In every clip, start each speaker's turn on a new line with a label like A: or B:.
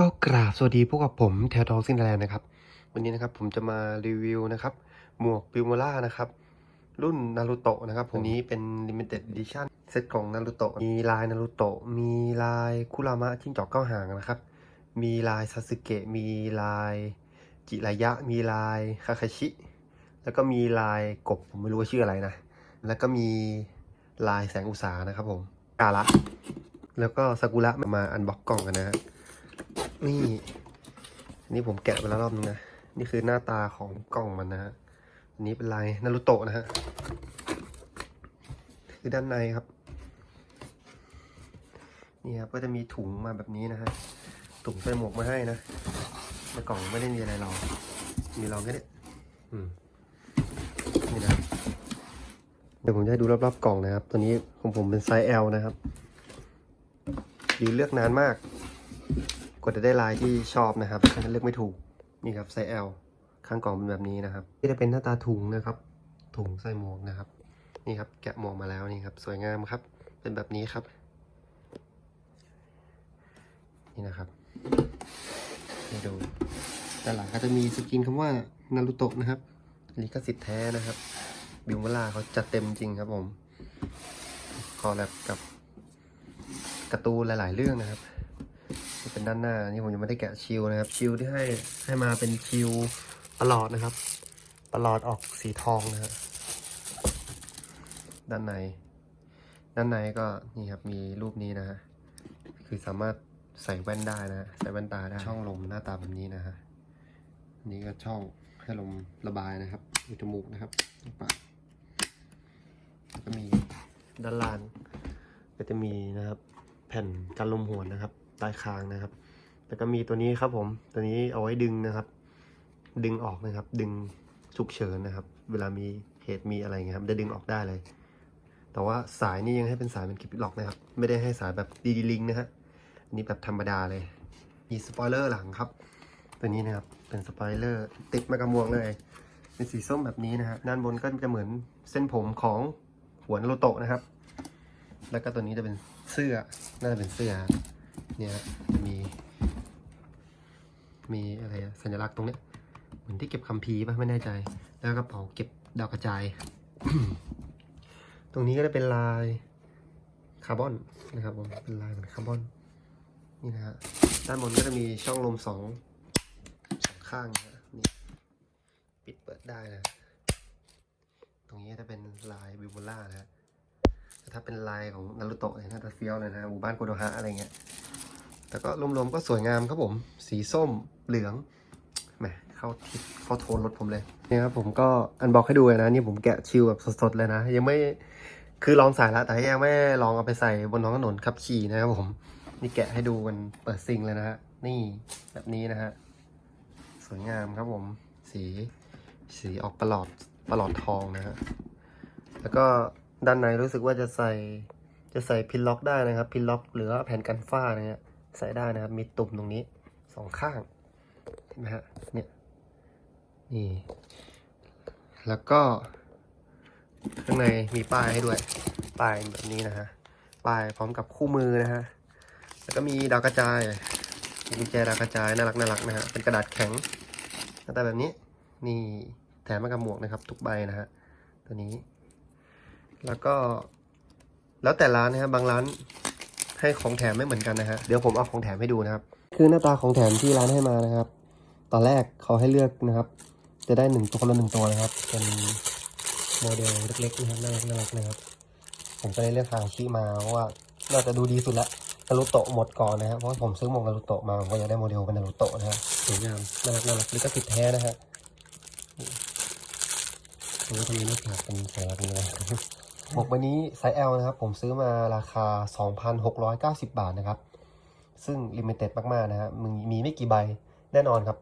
A: ก็กราบสวัสดีพวกกับผมแทวทองซินแลนด์นะครับ วันนี้นะครับผมจะมารีวิวนะครับ หมวกปิวโมล่านะครับ รุ่นนารูโตะนะครับวันนี้เป็น Limited Edition เซตของนารูโตะมีลายนารูโตะมีลายคุรามะจิ้งจอกเก้าหางนะครับ มีลายซาสึเกะมีลายจิรายะ มีลายคาคาชิ แล้วก็มีลายกบผมไม่รู้ว่าชื่ออะไรนะ แล้วก็มีลายแสงอุตสานะครับผมกาละแล้วก็ซากุระมาอันบ็อกกล่องกันนะฮะ นี่ นี่ผมแกะไปแล้วรอบนึงนะ นี่คือหน้าตาของกล่องมันนะฮะอันนี้เป็นลายนารูโตะนะฮะ คือด้านในครับ นี่ครับก็จะมีถุงมาแบบนี้นะฮะ ถุงใส่หมวกมาให้นะในกล่องไม่ได้มีอะไรรอง มีรองแค่นี้อืมนี่นะเดี๋ยวผมจะให้ดูรอบๆกล่องนะครับ ตัวนี้ของผมเป็นไซส์ L นะครับยืนเลือกนานมาก กว่าจะได้ลายที่ชอบนะครับเลือกไม่ถูกนี่ครับไซส์ L ข้างกล่องเป็นแบบนี้นะครับนี่จะเป็นหน้าตาถุงนะครับถุงใส่หมวกนะครับ นี่ครับแกะหมวกมาแล้วนี่ครับ สวยงามครับ เป็นแบบนี้ครับ นี่นะครับให้ดูด้านหลังก็จะมีสกรีนคำว่านารูโตะนะครับลิขสิทธิ์แท้นะครับ บิวเวล่าเขาจัดเต็มจริงครับผมคอแลบกับการ์ตูนหลาย ๆ เรื่องนะครับ นี่เป็นด้านหน้า นี่ผมยังไม่ได้แกะชิลนะครับ ชิลที่ให้ให้มาเป็นชิลประหลอดนะครับประหลอดออกสีทองนะฮะด้านใน ด้านในก็นี่ครับมีรูปนี้นะฮะคือสามารถใส่แว่นได้นะใส่แว่นตาได้ช่องลมหน้าตาแบบนี้นะฮะนนี้ก็ช่องให้ลมระบายนะครับมีจมูกนะครับปากก็มีด้านล่างก็จะมีนะครับ แผ่นกันลมหวนนะครับ ใต้คางนะครับ แล้วก็มีตัวนี้ครับผมตัวนี้เอาไว้ดึงนะครับ ดึงออกนะครับ ดึงฉุกเฉินนะครับ เวลามีเหตุมีอะไรเงี้ยครับได้ดึงออกได้เลย แต่ว่าสายนี่ยังให้เป็นสายเป็นคลิปล็อกนะครับ ไม่ได้ให้สายแบบดีดีลิงนะฮะอันนี้แบบธรรมดาเลย มีสปอยเลอร์หลังครับ ตัวนี้นะครับเป็นสปอยเลอร์ติดมากระมวงเลยเป็นสีส้มแบบนี้นะฮะด้านบนก็จะเหมือนเส้นผมของหัวนารูโตะนะครับ แล้วก็ตัวนี้จะเป็นเสื้อ น่าจะเป็นเสื้อ เนี่ยจะมี มีอะไรสัญลักษณ์ตรงเนี้ยเหมือนที่เก็บคัมภีร์ป่ะไม่แน่ใจ แล้วกระเป๋าเก็บดาวกระจาย ตรงนี้ก็จะเป็นลายคาร์บอนนะครับผมเป็นลายเหมือนคาร์บอนนี่นะฮะด้านบนก็จะมีช่องลมสองสองข้างนะฮะนี่ปิดเปิดได้นะ ตรงนี้จะเป็นลายบิวโบล่านะฮะ ถ้าเป็นลายของนารูโตะเนี่ยน่าจะเฟี้ยวเลยนะหมู่บ้านโกโดฮะอะไรเงี้ยแต่ก็รวมๆก็สวยงามครับผมสีส้มเหลืองแหมเข้าทิศเข้าโทนรถผมเลยนี่ครับผมก็อันบอกให้ดูนะนี่ผมแกะชิลแบบสดๆเลยนะ ยังไม่คือลองใส่แล้วแต่ยังไม่ลองเอาไปใส่บนท้องถนนขับขี่นะครับผมนี่แกะให้ดูกันเปิดซิงเลยนะฮะนี่แบบนี้นะฮะสวยงามครับผมสีสีออกประหลอดประหลอดทองนะฮะแล้วก็ ด้านในรู้สึกว่าจะใส่จะใส่พินล็อกได้นะครับพินล็อกหรือว่าแผ่นกันฝ้าเนี่ยใส่ได้นะครับมีตุ่มตรงนี้สองข้างเห็นไหมฮะเนี่ยนี่แล้วก็ ข้างในมีป้ายให้ด้วยป้ายแบบนี้นะฮะป้ายพร้อมกับคู่มือนะฮะแล้วก็มีดาวกระจายมีกุญแจดาวกระจายน่ารักน่ารักนะฮะเป็นกระดาษแข็งหน้าตาแบบนี้นี่แถมมากับหมวกนะครับ ทุกใบนะฮะตัวนี้ แล้วก็ แล้วแต่ร้านนะครับบางร้านให้ของแถมไม่เหมือนกันนะฮะเดี๋ยวผมเอาของแถมให้ดูนะครับ คือหน้าตาของแถมที่ร้านให้มานะครับ ตอนแรกเขาให้เลือกนะครับ จะได้หนึ่งตัวละหนึ่งตัวนะครับ เป็นโมเดลเล็กๆนะครับน่ารักน่ารักนะครับ ผมก็เลยเลือกฮาชิมาเพราะว่าน่าจะดูดีสุดละนารูโตะหมดก่อนนะครับเพราะผมซื้อมวกนารูโตะมาผมก็อยากได้โมเดลเป็นนารูโตะนะฮะสวยงามน่ารักน่ารักลิขสิทธิ์แท้นะฮะตรงนี้ตรงนี้นี่ครับเป็นสัญลักษณ์เลย หมวกใบนี้ไซส์ L นะครับ ผมซื้อมาราคา 2,690 บาทนะครับ ซึ่งลิมิเต็ดมาก ๆ นะฮะมึงมีไม่กี่ใบแน่นอนครับ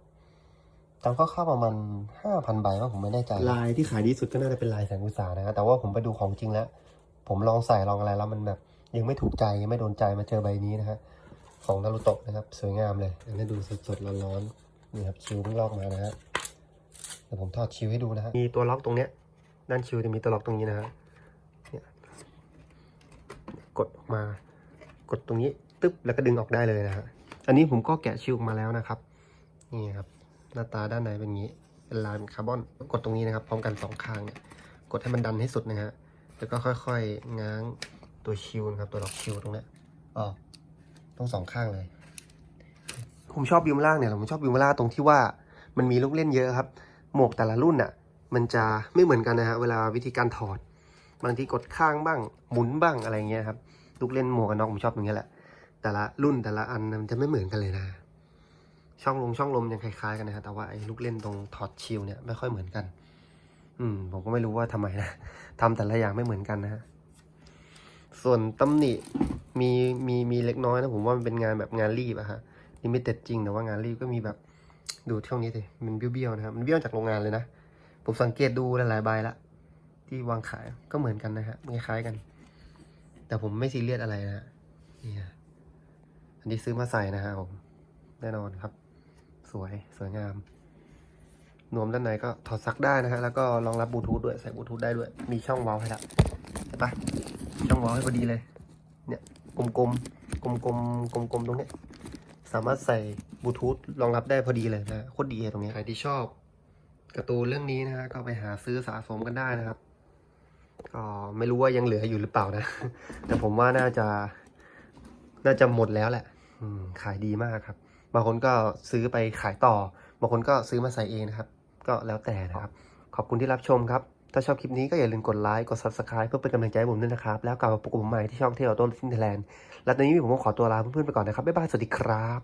A: จำคร่าวๆประมาณ5,000 ใบว่าผมไม่แน่ใจ ลายที่ขายดีสุดก็น่าจะเป็นลายแสงอุตสานะฮะแต่ว่าผมไปดูของจริงแล้ว ผมลองใส่ลองอะไรแล้วมันแบบ ยังไม่ถูกใจยังไม่โดนใจมาเจอใบนี้นะฮะของนารูโตะนะครับ สวยงามเลยอันนี้ดูสดๆร้อนๆนี่ครับชิวเพิ่งลอกมานะฮะเดี๋ยวผมถอดชิวให้ดูนะฮะมีตัวล็อกตรงเนี้ยด้านชิวจะมีตัวล็อกตรงนี้นะฮะเนี่ย กดออกมา กดตรงนี้ตึ๊บแล้วก็ดึงออกได้เลยนะฮะอันนี้ผมก็แกะชิวออกมาแล้วนะครับนี่ครับหน้าตาด้านในเป็นอย่างนี้เป็นลายเป็นคาร์บอนกดตรงนี้นะครับพร้อมกันสองข้างเนี่ยกดให้มันดันให้สุดนะฮะแล้วก็ค่อยๆง้างตัวชิวนะครับตัวดอกชิวตรงนี้ยออกต้องสองข้างเลย ผมชอบบิวมล่างเนี่ยผมชอบบิวมล่าตรงที่ว่ามันมีลูกเล่นเยอะครับ หมวกแต่ละรุ่นอะ มันจะไม่เหมือนกันนะฮะเวลาวิธีการถอด บางทีกดข้างบ้าง หมุนบ้างอะไรเงี้ยครับลูกเล่นหมวกกันน็อกผมชอบตรงนี้แหละ แต่ละรุ่นแต่ละอันมันจะไม่เหมือนกันเลยนะ ช่องลมช่องลมยังคล้ายๆกันนะฮะแต่ว่าไอ้ลูกเล่นตรงถอดชิลเนี่ยไม่ค่อยเหมือนกัน อืม ผมก็ไม่รู้ว่าทำไมนะทำแต่ละอย่างไม่เหมือนกันนะฮะส่วนตำหนิมีมีมีเล็กน้อยนะผมว่ามันเป็นงานแบบงานรีบอะฮะนี่ไม่เต็ดจริงแต่ว่างานรีบก็มีแบบดูช่วงนี้สิมันเบี้ยวๆนะครับมันเบี้ยวจากโรงงานเลยนะผมสังเกตดูหลายๆใบละ ที่วางขายก็เหมือนกันนะฮะคล้ายๆกัน แต่ผมไม่ซีเรียสอะไรนะนี่ฮะอันนี้ซื้อมาใส่นะฮะผมแน่นอนครับ สวยสวยงามนวมด้านในก็ถอดซักได้นะฮะแล้วก็รองรับบลูทูธด้วยใส่บลูทูธได้ด้วย มีช่องเว้าให้ละเห็นปะช่องเว้าให้พอดีเลย เนี่ยกลมๆกลมๆกลมๆตรงเนี้ยสามารถใส่บลูทูธรองรับได้พอดีเลยนะโคตรดีเลยตรงนี้ใครที่ชอบการ์ตูนเรื่องนี้นะฮะก็ไปหาซื้อสะสมกันได้นะครับ ก็ไม่รู้ว่ายังเหลืออยู่หรือเปล่านะ แต่ผมว่าน่าจะน่าจะหมดแล้วแหละขายดีมากครับ บางคนก็ซื้อไปขายต่อ บางคนก็ซื้อมาใส่เองนะครับ ก็แล้วแต่นะครับ ขอบคุณที่รับชมครับ ถ้าชอบคลิปนี้ก็อย่าลืมกดไลค์ กด subscribe เพื่อเป็นกำลังใจให้ผมด้วยนะครับ แล้วกลับมาพบกับผมใหม่ที่ช่องเที่ยวต้นฟินเทแลนด์ และตอนนี้ผมก็ขอตัวลาเพื่อนๆไปก่อนนะครับ บ๊ายบาย สวัสดีครับ